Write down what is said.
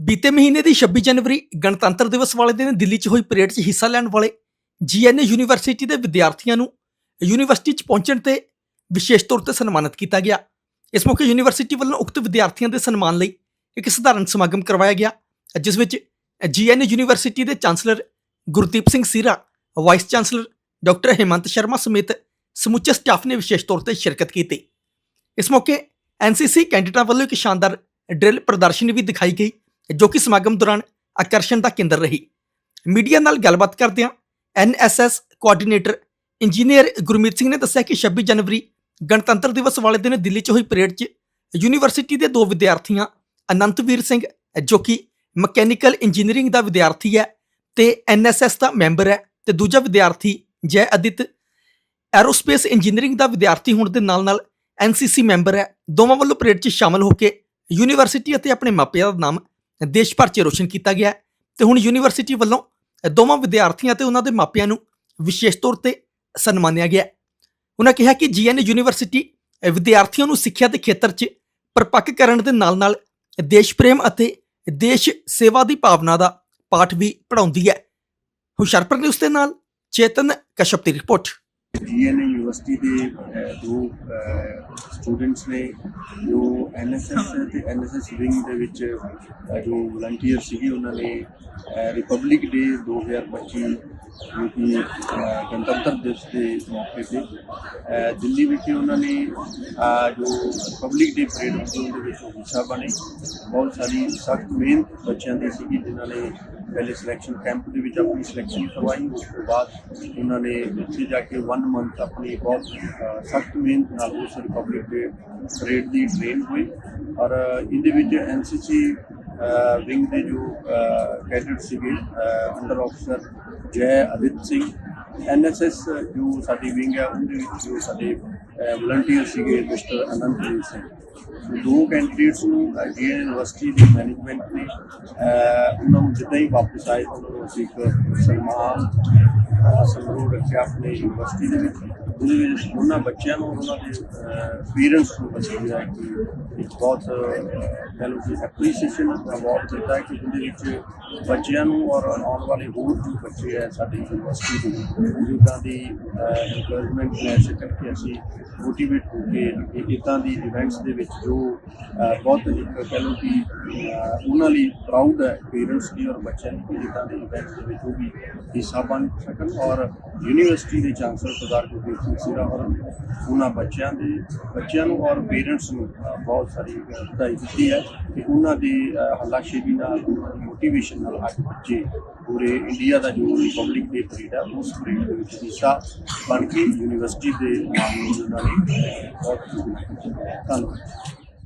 ਬੀਤੇ ਮਹੀਨੇ ਦੀ 26 ਜਨਵਰੀ ਗਣਤੰਤਰ ਦਿਵਸ ਵਾਲੇ ਦਿਨ ਦਿੱਲੀ 'ਚ ਹੋਈ ਪਰੇਡ 'ਚ ਹਿੱਸਾ ਲੈਣ ਵਾਲੇ ਜੀਐਨਏ ਯੂਨੀਵਰਸਿਟੀ ਦੇ ਵਿਦਿਆਰਥੀਆਂ ਨੂੰ ਯੂਨੀਵਰਸਿਟੀ 'ਚ ਪਹੁੰਚਣ ਤੇ ਵਿਸ਼ੇਸ਼ ਤੌਰ ਤੇ ਸਨਮਾਨਿਤ ਕੀਤਾ ਗਿਆ। ਇਸ ਮੌਕੇ ਯੂਨੀਵਰਸਿਟੀ ਵੱਲੋਂ ਉਕਤ ਵਿਦਿਆਰਥੀਆਂ ਦੇ ਸਨਮਾਨ ਲਈ ਇੱਕ ਸਧਾਰਨ ਸਮਾਗਮ ਕਰਵਾਇਆ ਗਿਆ, ਜਿਸ ਵਿੱਚ ਜੀਐਨਏ ਯੂਨੀਵਰਸਿਟੀ ਦੇ chancellor Gurdeep Singh Seera, vice chancellor doctor Himant Sharma ਸਮੇਤ ਸਮੁੱਚੇ ਸਟਾਫ ਨੇ ਵਿਸ਼ੇਸ਼ ਤੌਰ ਤੇ ਸ਼ਿਰਕਤ ਕੀਤੀ। ਇਸ ਮੌਕੇ ਐਨਸੀਸੀ ਕੈਂਡੀਡੇਟਾਂ ਵੱਲੋਂ ਇੱਕ ਸ਼ਾਨਦਾਰ ਡਰਿਲ ਪ੍ਰਦਰਸ਼ਨੀ ਵੀ ਦਿਖਾਈ ਗਈ। ਜੋ ਕਿ ਸਮਾਗਮ ਦੌਰਾਨ ਆਕਰਸ਼ਣ ਦਾ ਕੇਂਦਰ ਰਹੀ। ਮੀਡੀਆ ਨਾਲ ਗੱਲਬਾਤ ਕਰਦਿਆਂ NSS coordinator engineer Gurmeet Singh ਨੇ ਦੱਸਿਆ ਕਿ 26 ਜਨਵਰੀ ਗਣਤੰਤਰ ਦਿਵਸ ਵਾਲੇ ਦਿਨ ਦਿੱਲੀ 'ਚ ਹੋਈ ਪਰੇਡ 'ਚ ਯੂਨੀਵਰਸਿਟੀ ਦੇ ਦੋ ਵਿਦਿਆਰਥੀਆਂ, ਅਨੰਤਵੀਰ ਸਿੰਘ, ਜੋ ਕਿ ਮਕੈਨੀਕਲ ਇੰਜੀਨੀਅਰਿੰਗ ਦਾ ਵਿਦਿਆਰਥੀ ਹੈ ਤੇ ਐਨਐਸਐਸ ਦਾ ਮੈਂਬਰ ਹੈ ਤੇ ਦੂਜਾ ਵਿਦਿਆਰਥੀ ਜੈ ਅਦਿਤ ਐਰੋਸਪੇਸ ਇੰਜੀਨੀਅਰਿੰਗ ਦਾ ਵਿਦਿਆਰਥੀ ਹੋਣ ਦੇ ਨਾਲ-ਨਾਲ ਐਨਸੀਸੀ ਮੈਂਬਰ ਹੈ। ਦੋਵਾਂ ਵੱਲੋਂ ਪਰੇਡ 'ਚ ਸ਼ਾਮਲ ਹੋ ਕੇ ਯੂਨੀਵਰਸਿਟੀ ਅਤੇ ਆਪਣੇ ਮਾਪਿਆਂ ਦਾ ਨਾਮ ਦੇਸ਼ ਭਰ 'ਚ ਰੋਸ਼ਨ ਕੀਤਾ ਗਿਆ ਹੈ ਤੇ ਹੁਣ ਯੂਨੀਵਰਸਿਟੀ ਵੱਲੋਂ ਦੋਵਾਂ ਵਿਦਿਆਰਥੀਆਂ ਤੇ ਉਹਨਾਂ ਦੇ ਮਾਪਿਆਂ ਨੂੰ ਵਿਸ਼ੇਸ਼ ਤੌਰ ਤੇ ਸਨਮਾਨਿਆ ਗਿਆ ਉਹਨਾਂ ਕਿਹਾ ਕਿ ਜੀਐਨ ਯੂਨੀਵਰਸਿਟੀ ਵਿਦਿਆਰਥੀਆਂ ਨੂੰ ਸਿੱਖਿਆ ਦੇ ਖੇਤਰ 'ਚ ਪਰਪੱਕ ਕਰਨ ਦੇ ਨਾਲ-ਨਾਲ ਦੇਸ਼ ਪ੍ਰੇਮ ਅਤੇ ਦੇਸ਼ ਸੇਵਾ ਦੀ ਭਾਵਨਾ ਦਾ ਪਾਠ ਵੀ ਪੜਾਉਂਦੀ ਹੈ। ਹੁਸ਼ਿਆਰਪੁਰ ਨਿਊਜ਼ ਦੇ ਨਾਲ ਚੇਤਨ ਕਸ਼ਪ ਦੀ ਰਿਪੋਰਟ। ਜੀਐਨ ਯੂਨੀਵਰਸਿਟੀ ਦੇ ਦੋ ਸਟੂਡੈਂਟਸ ਨੇ ਜੋ ਐਨਐਸਐਸ ਤੇ ਐਨਐਸਐਸ ਵਿੰਗ ਦੇ ਵਿੱਚ ਜੋ ਵਲੰਟੀਅਰ ਸੀਗੇ ਉਹਨਾਂ ਨੇ ਰਿਪਬਲਿਕ ਡੇ 2025 ਜੋ ਕਿ ਗਣਤੰਤਰ ਦਿਵਸ ਦੇ ਮੌਕੇ ਤੇ ਦਿੱਲੀ ਵਿਖੇ ਉਹਨਾਂ ਨੇ ਜੋ ਰਿਪਬਲਿਕ ਡੇ ਪਰੇਡ ਹੁੰਦੀ ਉਹਦੇ ਵਿੱਚ ਹਿੱਸਾ ਬਣੇ। ਬਹੁਤ ਸਾਰੀ ਸਖਤ ਮਿਹਨਤ ਬੱਚਿਆਂ ਦੀ ਸੀਗੀ, ਜਿਨ੍ਹਾਂ ਨੇ ਪਹਿਲੇ ਸਿਲੈਕਸ਼ਨ ਕੈਂਪ ਦੇ ਵਿੱਚ ਆਪਣੀ ਸਿਲੈਕਸ਼ਨ ਕਰਵਾਈ। ਉਸ ਤੋਂ ਬਾਅਦ ਉਹਨਾਂ ਨੇ ਉੱਥੇ ਜਾ ਕੇ 1 ਮੰਥ ਆਪਣੀ ਬਹੁਤ ਸਖਤ ਮਿਹਨਤ ਨਾਲ ਉਸ ਰਿਪਬਲਿਕ ਡੇ ਪਰੇਡ ਦੀ ਟ੍ਰੇਨ ਹੋਈ। ਔਰ ਇਹਦੇ ਵਿੱਚ ਐਨਸੀਸੀ ਵਿੰਗ ਦੇ ਜੋ ਕੈਡਟ ਸੀਗੇ ਅੰਡਰ ਅਫਸਰ ਜੈ ਅਦਿਤ ਸਿੰਘ ਐਨਐਸਐਸ ਜੋ ਸਾਡੀ ਵਿੰਗ ਹੈ ਉਹਦੇ ਵਿੱਚ ਜੋ ਸਾਡੇ ਵਲੰਟੀਅਰ ਸੀਗੇ ਮਿਸਟਰ ਅਨੰਤਜੀਤ ਸਿੰਘ। ਦੋ ਕੈਂਡੀਡੇਟਸ ਨੂੰ ਜੀ ਯੂਨੀਵਰਸਿਟੀ ਦੀ ਮੈਨੇਜਮੈਂਟ ਨੇ ਉਹਨਾਂ ਨੂੰ ਜਿੱਦਾਂ ਹੀ ਵਾਪਸ ਆਏ ਉਹਨਾਂ ਨੂੰ ਅਸੀਂ ਇੱਕ ਸਨਮਾਨ ਅਹ, ਰੱਖਿਆ ਆਪਣੇ ਯੂਨੀਵਰਸਿਟੀ ਦੇ ਵਿੱਚ। ਉਹਦੇ ਵਿੱਚ ਉਹਨਾਂ ਬੱਚਿਆਂ ਨੂੰ, ਉਹਨਾਂ ਦੇ ਪੇਰੈਂਟਸ ਨੂੰ ਬਚਾਇਆ ਹੈ ਕਿ ਇੱਕ ਬਹੁਤ ਕਹ ਲਓ ਕਿ ਐਪਰੀਸੀਏਸ਼ਨ ਅਵਾਰਡ ਦਿੱਤਾ ਕਿ ਉਹਦੇ ਵਿੱਚ ਬੱਚਿਆਂ ਨੂੰ ਔਰ ਆਉਣ ਵਾਲੇ ਹੋਰ ਜੋ ਬੱਚੇ ਹੈ ਸਾਡੀ ਯੂਨੀਵਰਸਿਟੀ ਦੇ ਜਿੱਦਾਂ ਦੀ ਇਨਕਰੇਜਮੈਂਟ ਲੈ ਸਕਣ ਕਿ ਅਸੀਂ ਮੋਟੀਵੇਟ ਹੋ ਕੇ ਇਦਾਂ ਦੀ ਇਵੈਂਟਸ ਦੇ ਵਿੱਚ ਜੋ ਬਹੁਤ ਇੱਕ ਕਹ ਲਓ ਕਿ ਉਹਨਾਂ ਲਈ ਪ੍ਰਾਊਡ ਹੈ ਪੇਰੈਂਟਸ ਦੀ ਔਰ ਬੱਚਿਆਂ ਦੀ, ਕਿ ਇਦਾਂ ਦੇ ਇਵੈਂਟਸ ਦੇ ਵਿੱਚ ਉਹ ਵੀ ਹਿੱਸਾ ਬਣ ਸਕਣ ਔਰ ਯੂਨੀਵਰਸਿਟੀ ਦੇ ਚਾਂਸਲਰ ਸਰਦਾਰ ਗੁਰਦੀਪ ਸਿੰਘ ਸਿਰਾ ਔਰ ਉਹਨਾਂ ਬੱਚਿਆਂ ਦੇ ਬੱਚਿਆਂ ਨੂੰ ਔਰ ਪੇਰੈਂਟਸ ਨੂੰ ਬਹੁਤ ਸਾਰੀ ਵਧਾਈ ਦਿੱਤੀ ਹੈ ਕਿ ਉਹਨਾਂ ਦੀ ਅਹ, ਨਾਲ ਉਹਨਾਂ ਦੀ ਮੋਟੀਵੇਸ਼ਨ ਨਾਲ ਅੱਜ ਬੱਚੇ ਪੂਰੇ ਇੰਡੀਆ ਦਾ ਜੋ ਰਿਪਬਲਿਕ ਡੇ ਪਰੇਡ ਹੈ ਉਸ ਪਰੇਡ ਦੇ ਵਿੱਚ ਹਿੱਸਾ ਬਣ ਕੇ ਯੂਨੀਵਰਸਿਟੀ ਦੇ ਨਾਮ ਨੂੰ ਉਹਨਾਂ ਨੇ ਬਹੁਤ ਧੰਨਵਾਦ।